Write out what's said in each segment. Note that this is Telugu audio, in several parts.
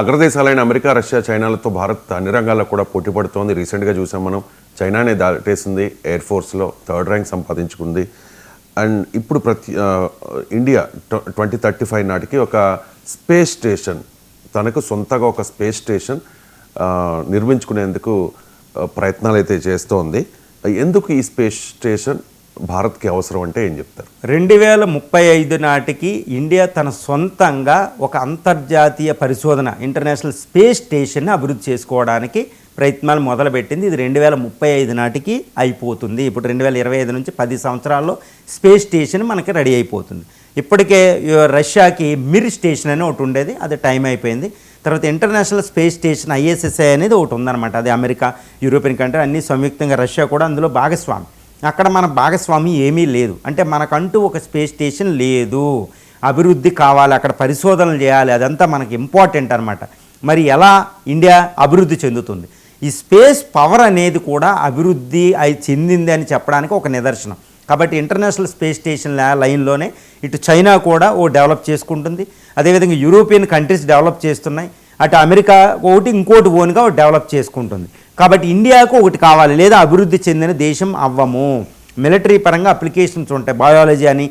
అగ్రదేశాలైన అమెరికా రష్యా చైనాలతో భారత్ అన్ని రంగాల్లో కూడా పోటీ పడుతోంది. రీసెంట్గా చూసాం మనం. చైనానే దాటేసింది. ఎయిర్ ఫోర్స్లో థర్డ్ ర్యాంక్ సంపాదించుకుంది. అండ్ ఇప్పుడు ప్రతి ఇండియా ట్వంటీ థర్టీ ఫైవ్ నాటికి ఒక స్పేస్ స్టేషన్ తనకు సొంతగా ఒక స్పేస్ స్టేషన్ నిర్మించుకునేందుకు ప్రయత్నాలు అయితే చేస్తోంది. ఎందుకు ఈ స్పేస్ స్టేషన్ భారత్కి అవసరం అంటే ఏం చెప్తారు? రెండు వేల ముప్పై ఐదు నాటికి ఇండియా తన సొంతంగా ఒక అంతర్జాతీయ పరిశోధన ఇంటర్నేషనల్ స్పేస్ స్టేషన్ అభివృద్ధి చేసుకోవడానికి ప్రయత్నాలు మొదలుపెట్టింది. ఇది రెండు వేల ముప్పై ఐదు నాటికి అయిపోతుంది. ఇప్పుడు రెండు వేల ఇరవై ఐదు నుంచి పది సంవత్సరాల్లో స్పేస్ స్టేషన్ మనకి రెడీ అయిపోతుంది. ఇప్పటికే రష్యాకి మిర్ స్టేషన్ అని ఒకటి ఉండేది అది టైం అయిపోయింది. తర్వాత ఇంటర్నేషనల్ స్పేస్ స్టేషన్ ఐఎస్ఎస్ఐ అనేది ఒకటి ఉందన్నమాట. అది అమెరికా యూరోపియన్ కంట్రీ అన్ని సంయుక్తంగా రష్యా కూడా అందులో భాగస్వామి. అక్కడ మన భాగస్వామి ఏమీ లేదు. అంటే మనకంటూ ఒక స్పేస్ స్టేషన్ లేదు. అభివృద్ధి కావాలి అక్కడ పరిశోధనలు చేయాలి అదంతా మనకి ఇంపార్టెంట్ అనమాట మరి ఎలా ఇండియా అభివృద్ధి చెందుతుంది? ఈ స్పేస్ పవర్ అనేది కూడా అభివృద్ధి అయి చెందింది అని చెప్పడానికి ఒక నిదర్శనం. కాబట్టి ఇంటర్నేషనల్ స్పేస్ స్టేషన్ లైన్లోనే ఇటు చైనా కూడా ఓ డెవలప్ చేసుకుంటుంది. అదేవిధంగా యూరోపియన్ కంట్రీస్ డెవలప్ చేస్తున్నాయి. అటు అమెరికా ఒకటి ఇంకోటి ఓన్గా డెవలప్ చేసుకుంటుంది. కాబట్టి ఇండియాకు ఒకటి కావాలి లేదా అభివృద్ధి చెందిన దేశం అవ్వము. మిలిటరీ పరంగా అప్లికేషన్స్ ఉంటాయి. బయాలజీ అని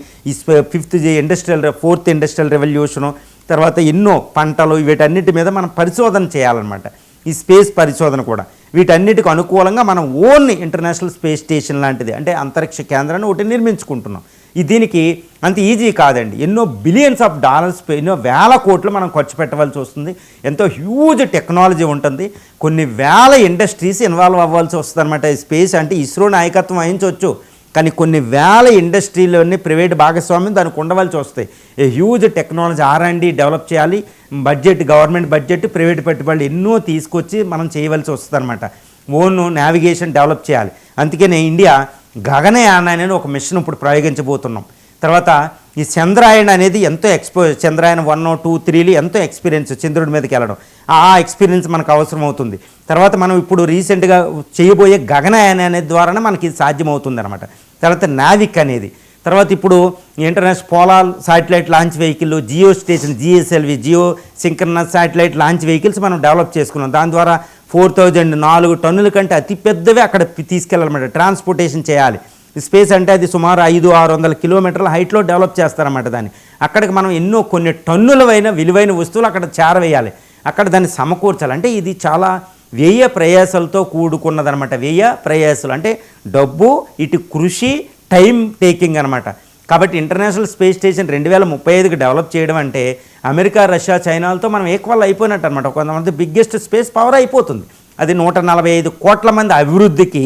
fifth industrial fourth industrial revolution తర్వాత ఎన్నో పంటలు వీటన్నిటి మీద మనం పరిశోధన చేయాలన్నమాట. ఈ స్పేస్ పరిశోధన కూడా. వీటన్నిటికి అనుకూలంగా మనం ఓన్ ఇంటర్నేషనల్ స్పేస్ స్టేషన్ లాంటిది అంటే అంతరిక్ష కేంద్రాన్ని ఒకటి నిర్మించుకుంటున్నాం. దీనికి అంత ఈజీ కాదండి. ఎన్నో బిలియన్స్ ఆఫ్ డాలర్స్ ఎన్నో వేల కోట్లు మనం ఖర్చు పెట్టవలసి వస్తుంది. ఎంతో హ్యూజ్ టెక్నాలజీ ఉంటుంది. కొన్ని వేల ఇండస్ట్రీస్ ఇన్వాల్వ్ అవ్వాల్సి వస్తుంది అనమాట ఈ స్పేస్ అంటే ఇస్రో నాయకత్వం వహించవచ్చు. కానీ కొన్ని వేల ఇండస్ట్రీలోని ప్రైవేట్ భాగస్వామ్యం దానికి ఉండవలసి వస్తాయి. A huge technology R and develop చేయాలి. బడ్జెట్ గవర్నమెంట్ బడ్జెట్ ప్రైవేట్ పెట్టుబడులు ఎన్నో తీసుకొచ్చి మనం చేయవలసి వస్తుంది అనమాట ఓన్ నావిగేషన్ డెవలప్ చేయాలి. అందుకనే ఇండియా గగనయాన అనేది ఒక మిషన్ ఇప్పుడు ప్రయోగించబోతున్నాం. తర్వాత ఈ చంద్రాయన్ అనేది ఎంతో ఎక్స్పో చంద్రాయన్ వన్ టూ త్రీలు ఎంతో ఎక్స్పీరియన్స్ చంద్రుడి మీదకి వెళ్ళడం. ఆ ఎక్స్పీరియన్స్ మనకు అవసరం అవుతుంది తర్వాత మనం ఇప్పుడు రీసెంట్గా చేయబోయే గగనయాన అనేది ద్వారానే మనకి సాధ్యమవుతుంది అనమాట తర్వాత నావిక్ అనేది. తర్వాత ఇప్పుడు international polar satellite launch vehicle geo station GSLV geo synchronous satellite launch vehicles మనం డెవలప్ చేసుకున్నాం. దాని ద్వారా ఫోర్ థౌజండ్ నాలుగు టన్నుల కంటే అతి పెద్దవి అక్కడ తీసుకెళ్ళాలన్నమాట. ట్రాన్స్పోర్టేషన్ చేయాలి. స్పేస్ అంటే అది సుమారు ఐదు ఆరు వందల కిలోమీటర్ల హైట్లో డెవలప్ చేస్తారన్నమాట దాన్ని. అక్కడికి మనం ఎన్నో కొన్ని టన్నులవైన విలువైన వస్తువులు అక్కడ చేరవేయాలి. అక్కడ దాన్ని సమకూర్చాలి. అంటే ఇది చాలా వ్యయ ప్రయాసాలతో కూడుకున్నదనమాట వ్యయ ప్రయాసాలు అంటే డబ్బు ఇటు కృషి టైం టేకింగ్ అనమాట కాబట్టి ఇంటర్నేషనల్ స్పేస్ స్టేషన్ రెండు వేల ముప్పై ఐదుకి డెవలప్ చేయడం అంటే అమెరికా రష్యా చైనాలతో మనం ఈక్వల్ అయిపోయినట్టు అనమాట కొంతమంది బిగ్గెస్ట్ స్పేస్ పవర్ అయిపోతుంది. అది నూట నలభై ఐదు కోట్ల మంది అభివృద్ధికి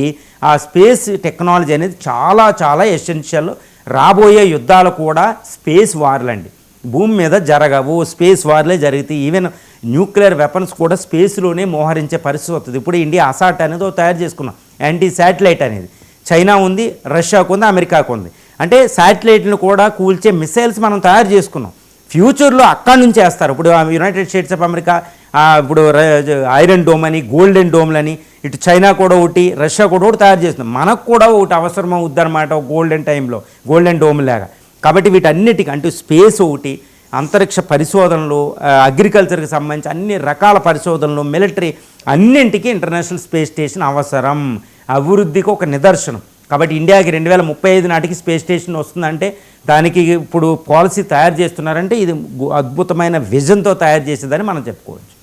ఆ స్పేస్ టెక్నాలజీ అనేది చాలా చాలా ఎసెన్షియల్ రాబోయే యుద్ధాలు కూడా స్పేస్ వార్లండి భూమి మీద జరగవు స్పేస్ వార్లే జరుగుతాయి ఈవెన్ న్యూక్లియర్ వెపన్స్ కూడా స్పేస్లోనే మోహరించే పరిస్థితి వస్తుంది. ఇప్పుడు ఇండియా అసాట్ అనేది తయారు చేసుకున్నాం. యాంటీ శాటిలైట్ అనేది. చైనా ఉంది రష్యాకు ఉంది అమెరికాకు ఉంది. అంటే శాటిలైట్లను కూడా కూల్చే మిసైల్స్ మనం తయారు చేసుకున్నాం. ఫ్యూచర్లో అక్కడి నుంచి వేస్తారు. ఇప్పుడు ఆ యునైటెడ్ స్టేట్స్ ఆఫ్ అమెరికా ఇప్పుడు ఐరన్ డోమ్ అని గోల్డెన్ డోమ్లని ఇటు చైనా కూడా ఒకటి రష్యా కూడా ఒకటి తయారు చేస్తుంది మనకు కూడా ఒకటి అవసరం అవుద్ది అనమాట గోల్డెన్ టైంలో గోల్డెన్ డోమ్ లాగా. కాబట్టి వీటన్నిటికీ అంటే స్పేస్ ఒకటి అంతరిక్ష పరిశోధనలు అగ్రికల్చర్కి సంబంధించి అన్ని రకాల పరిశోధనలు మిలిటరీ అన్నింటికీ ఇంటర్నేషనల్ స్పేస్ స్టేషన్ అవసరం. అభివృద్ధికి ఒక నిదర్శనం. కాబట్టి ఇండియాకి రెండు వేల ముప్పై ఐదు నాటికి స్పేస్ స్టేషన్ వస్తుందంటే దానికి ఇప్పుడు పాలసీ తయారు చేస్తున్నారంటే ఇది అద్భుతమైన విజన్తో తయారు చేసేదని మనం చెప్పుకోవచ్చు.